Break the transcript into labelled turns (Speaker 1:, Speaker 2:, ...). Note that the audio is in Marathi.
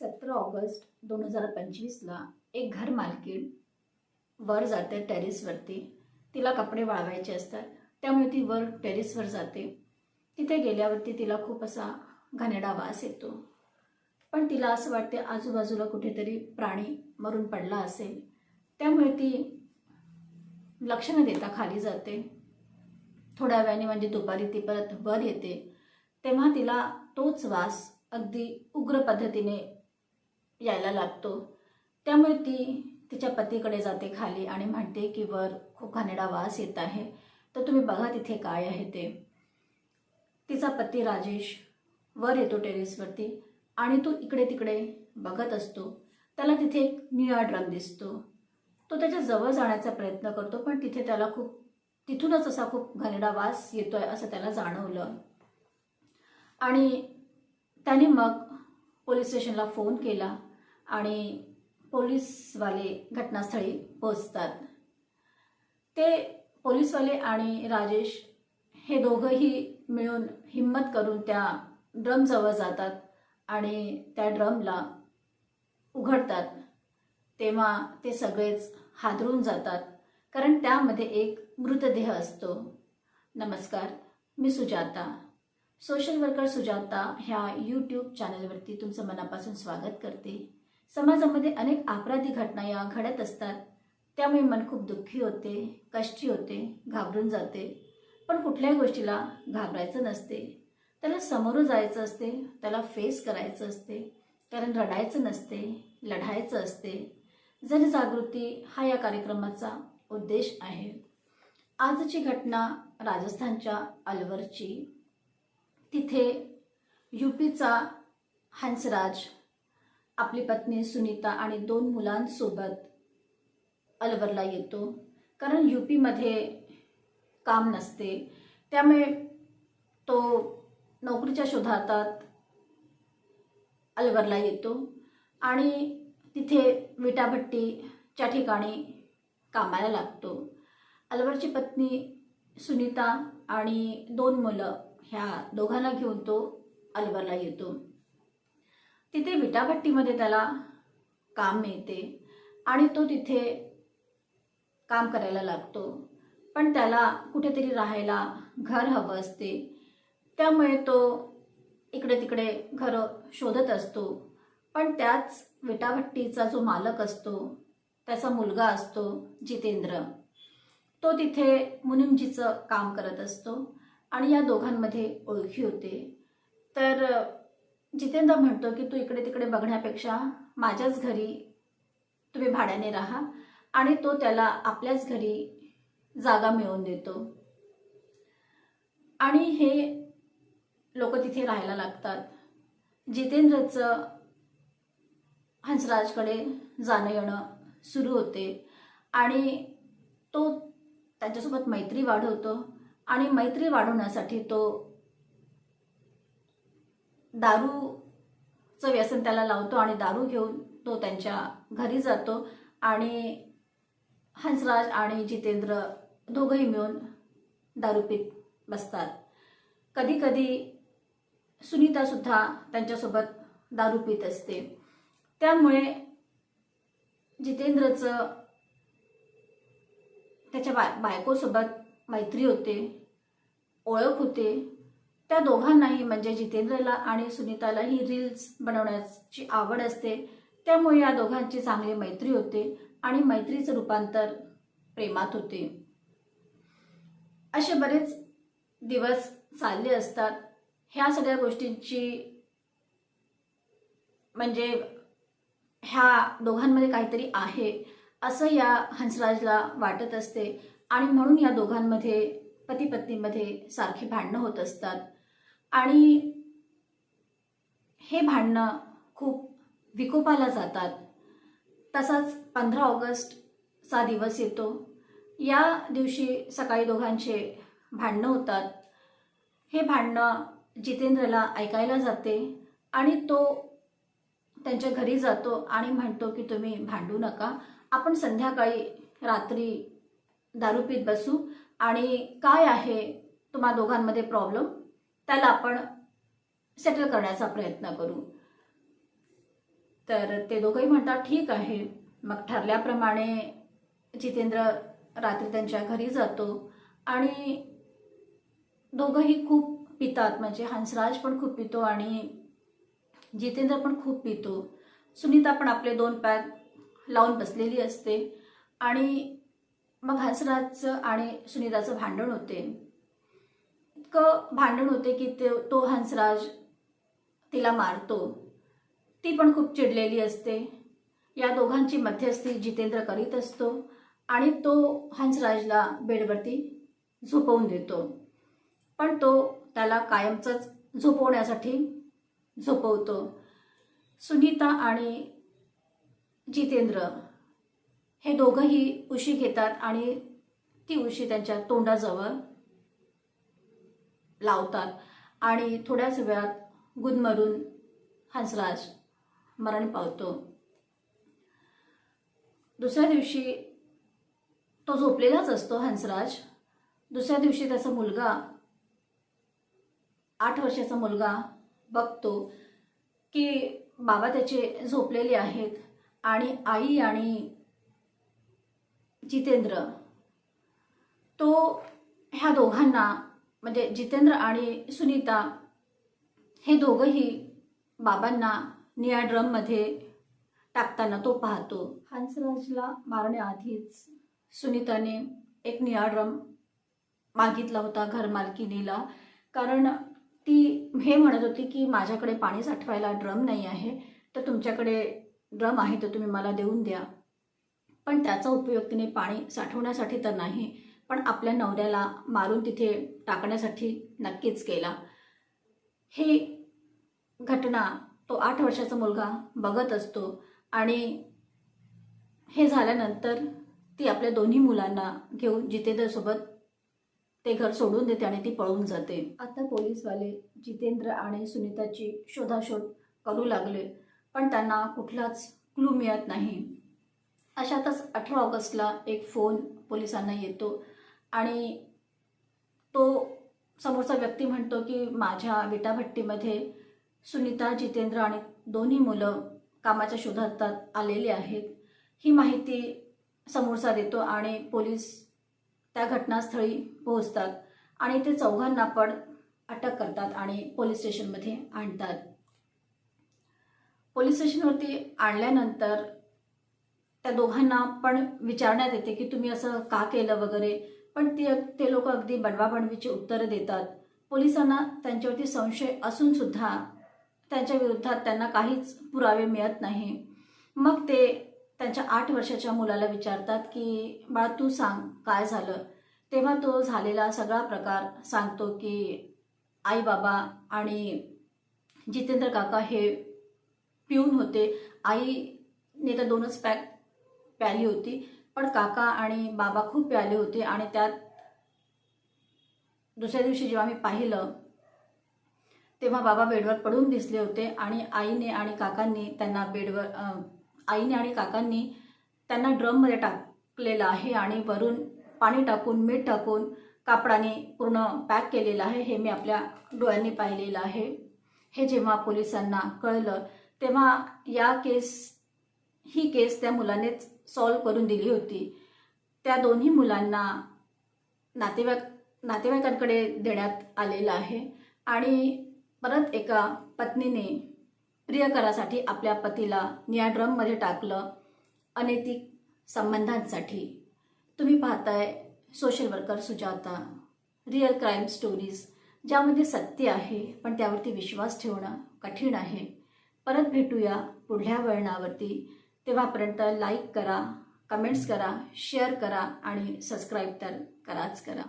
Speaker 1: सतरा ऑगस्ट दोन हजार पंचवीसला एक घर मालकीण वर जाते टेरेसवरती तिला कपडे वाळवायचे असतात. त्यामुळे ती वर टेरेसवर जाते. तिथे गेल्यावरती तिला खूप असा घाणेरडा वास येतो. पण तिला असं वाटते आजूबाजूला कुठेतरी प्राणी मरून पडला असेल. त्यामुळे ती लक्ष न देता खाली जाते. थोड्या वेळाने म्हणजे दुपारी ती परत वर येते. तेव्हा तिला तोच वास अगदी उग्र पद्धतीने यायला लागतो. त्यामुळे ती तिच्या पतीकडे जाते खाली आणि म्हणते की वर खूप घाणेडा वास येत आहे. तर तुम्ही बघा तिथे काय आहे ते. तिचा पती राजेश वर येतो टेरेसवरती आणि तो इकडे तिकडे बघत असतो. त्याला तिथे एक निळा ड्रम दिसतो. तो त्याच्याजवळ जाण्याचा प्रयत्न करतो पण तिथे त्याला खूप तिथूनच असा खूप घाणेडा वास येतोय असं त्याला जाणवलं. आणि त्याने मग पोलीस स्टेशनला फोन केला. आणि पोलीसवाले घटनास्थळी पोचतात ते पोलीसवाले आणि राजेश हे दोघंही मिळून हिंमत करून त्या ड्रमजवळ जातात आणि त्या ड्रमला उघडतात. तेव्हा ते सगळेच हादरून जातात कारण त्यामध्ये एक मृतदेह असतो. नमस्कार मी सुजाता. सोशल वर्कर सुजाता ह्या यूट्यूब चॅनलवरती तुमचं मनापासून स्वागत करते. समाजामध्ये अनेक अपराधी घटना या घडत असतात. त्यामुळे मन खूप दुःखी होते कष्टी होते घाबरून जाते. पण कुठल्याही गोष्टीला घाबरायचं नसते. त्याला समोरं जायचं असते त्याला फेस करायचं असते कारण रडायचं नसते लढायचं असते. जनजागृती हा या कार्यक्रमाचा उद्देश आहे. आजची घटना राजस्थानच्या अलवरची. तिथे युपीचा हंसराज आपली पत्नी सुनीता आणि दोन मुलांसोबत अलवरला येतो. कारण युपीमध्ये काम नसते. त्यामुळे तो नोकरीच्या शोधातात अलवरला येतो आणि तिथे विटाभट्टीच्या ठिकाणी कामाला लागतो. अलवरची पत्नी सुनीता आणि दोन मुलं ह्या दोघांना घेऊन तो अलवरला येतो. तिथे विटाभट्टीमध्ये त्याला काम मिळते आणि तो तिथे काम करायला लागतो. पण त्याला कुठेतरी राहायला घर हवं असते. त्यामुळे तो इकडे तिकडे घरं शोधत असतो. पण त्याच विटाभट्टीचा जो मालक असतो त्याचा मुलगा असतो जितेंद्र. तो तिथे मुनिमजीचं काम करत असतो आणि या दोघांमध्ये ओळखी होते. तर जितेंद्र म्हणतो की तू इकडे तिकडे बघण्यापेक्षा माझ्याच घरी तुम्ही भाड्याने राहा आणि तो त्याला आपल्याच घरी जागा मिळवून देतो. आणि हे लोक तिथे राहायला लागतात. जितेंद्रचं हंसराजकडे जाणं येणं सुरू होते आणि तो त्यांच्यासोबत मैत्री वाढवतो आणि मैत्री वाढवण्यासाठी तो दारूचं व्यसन त्याला लावतो आणि दारू घेऊन तो त्यांच्या घरी जातो. आणि हंसराज आणि जितेंद्र दोघंही मिळून दारू पीत बसतात. कधी कधी सुनीतासुद्धा त्यांच्यासोबत दारू पीत असते. त्यामुळे जितेंद्रचं त्याच्या बाय बायकोसोबत मैत्री होते ओळख होते. त्या दोघांनाही म्हणजे जितेंद्रला आणि सुनीतालाही रील्स बनवण्याची आवड असते. त्यामुळे या दोघांची चांगली मैत्री होते आणि मैत्रीचं रूपांतर प्रेमात होते. असे बरेच दिवस चालले असतात. ह्या सगळ्या गोष्टींची म्हणजे ह्या दोघांमध्ये काहीतरी आहे असं या हंसराजला वाटत असते. आणि म्हणून या दोघांमध्ये पती पत्नीमध्ये सारखी भांडणं होत असतात. आणि हे भांडणं खूप विकोपाला जातात. तसाच पंधरा ऑगस्टचा दिवस येतो. या दिवशी सकाळी दोघांचे भांडणं होतात. हे भांडणं जितेंद्रला ऐकायला जाते आणि तो त्यांच्या घरी जातो आणि म्हणतो की तुम्ही भांडू नका. आपण संध्याकाळी रात्री दारू पीत बसू आणि काय आहे? तुम्हा दोघांमध्ये प्रॉब्लेम? त्याला आपण सेटल करण्याचा प्रयत्न करू. तर ते दोघंही म्हणतात ठीक आहे. मग ठरल्याप्रमाणे जितेंद्र रात्री त्यांच्या घरी जातो आणि दोघंही खूप पितात. म्हणजे हंसराज पण खूप पितो आणि जितेंद्र पण खूप पितो. सुनीता पण आपले दोन पॅक लावून बसलेली असते आणि मग हंसराजचं आणि सुनीताचं भांडण होते. इतकं भांडण होते की ते तो हंसराज तिला मारतो. ती पण खूप चिडलेली असते. या दोघांची मध्यस्थी जितेंद्र करीत असतो आणि तो हंसराजला बेडवरती झोपवून देतो. पण तो त्याला कायमचंच झोपवण्यासाठी झोपवतो. सुनीता आणि जितेंद्र हे दोघंही उशी घेतात आणि ती उशी त्यांच्या तोंडाजवळ लावतात. आणि थोड्याच वेळात गुदमरून हंसराज मरण पावतो. दुसऱ्या दिवशी तो झोपलेलाच असतो हंसराज. दुसऱ्या दिवशी त्याचा मुलगा आठ वर्षाचा मुलगा बघतो की बाबा त्याचे झोपलेले आहेत आणि आई आणि जितेंद्र. तो ह्या दोघांना म्हणजे जितेंद्र आणि सुनीता हे दोघंही बाबांना निळ्या ड्रममध्ये टाकताना तो पाहतो. हंसराजला मारण्याआधीच सुनीताने एक निळा ड्रम मागितला होता घरमालकिनीला कारण ती हे म्हणत होती की माझ्याकडे पाणी साठवायला ड्रम नाही आहे तर तुमच्याकडे ड्रम आहे तर तुम्ही मला देऊन द्या. पण त्याचा उपयोग तिने पाणी साठवण्यासाठी तर नाही पण आपल्या नवऱ्याला मारून तिथे टाकण्यासाठी नक्कीच केला. ही घटना तो आठ वर्षाचा मुलगा बघत असतो आणि हे झाल्यानंतर ती आपल्या दोन्ही मुलांना घेऊन जितेंद्रसोबत ते घर सोडून देते आणि ती पळून जाते. आता पोलीसवाले जितेंद्र आणि सुनीताची शोधाशोध करू लागले पण त्यांना कुठलाच क्लू मिळत नाही. अशातच अठरा ऑगस्टला एक फोन पोलिसांना येतो आणि तो समोरचा व्यक्ती म्हणतो की माझ्या विटाभट्टीमध्ये सुनीता जितेंद्र आणि दोन्ही मुलं कामाच्या शोधात आलेली आहेत. ही माहिती समोरचा देतो आणि पोलीस त्या घटनास्थळी पोहोचतात आणि ते चौघांना पण अटक करतात आणि पोलीस स्टेशनमध्ये आणतात. पोलीस स्टेशनवरती आणल्यानंतर त्या दोघांना पण विचारण्यात येते की तुम्ही असं का केलं वगैरे? पण ते ते लोक अगदी बनवाबनवीची उत्तरं देतात. पोलिसांना त्यांच्यावरती संशय असून सुद्धा त्यांच्या विरोधात त्यांना काहीच पुरावे मिळत नाही. मग ते त्यांच्या आठ वर्षाच्या मुलाला विचारतात की बाळा तू सांग काय झालं? तेव्हा तो झालेला सगळा प्रकार सांगतो की आई बाबा आणि जितेंद्र काका हे पिऊन होते. आईने तर दोनच पॅक प्याली होती. पण काका आणि बाबा खूप प्याले होते आणि त्यात दुसऱ्या दिवशी जेव्हा मी पाहिलं तेव्हा बाबा बेडवर पडून दिसले होते आणि आईने आणि काकांनी त्यांना बेडवर आईने आणि काकांनी त्यांना ड्रममध्ये टाकलेलं आहे आणि वरून पाणी टाकून मीठ टाकून कापडाने पूर्ण पॅक केलेलं आहे. हे मी आपल्या डोळ्यांनी पाहिलेलं आहे. हे जेव्हा पोलिसांना कळलं तेव्हा या केस ही केस त्या मुलानेच सॉल्व करून दिली होती. त्या दोन्ही मुलांना नातेवाईक नातेवाईकांकडे देण्यात आलेलं आहे. आणि परत एका पत्नीने प्रियकरासाठी आपल्या पतीला निया ड्रममध्ये टाकलं अनैतिक संबंधांसाठी. तुम्ही पाहताय social worker Sujata real crime stories ज्यामध्ये सत्य आहे पण त्यावरती विश्वास ठेवणं कठीण आहे. परत भेटूया पुढल्या वळणावरती. तेव्हापर्यंत लाईक करा कमेंट्स करा शेअर करा आणि सबस्क्राईब तर कराच करा.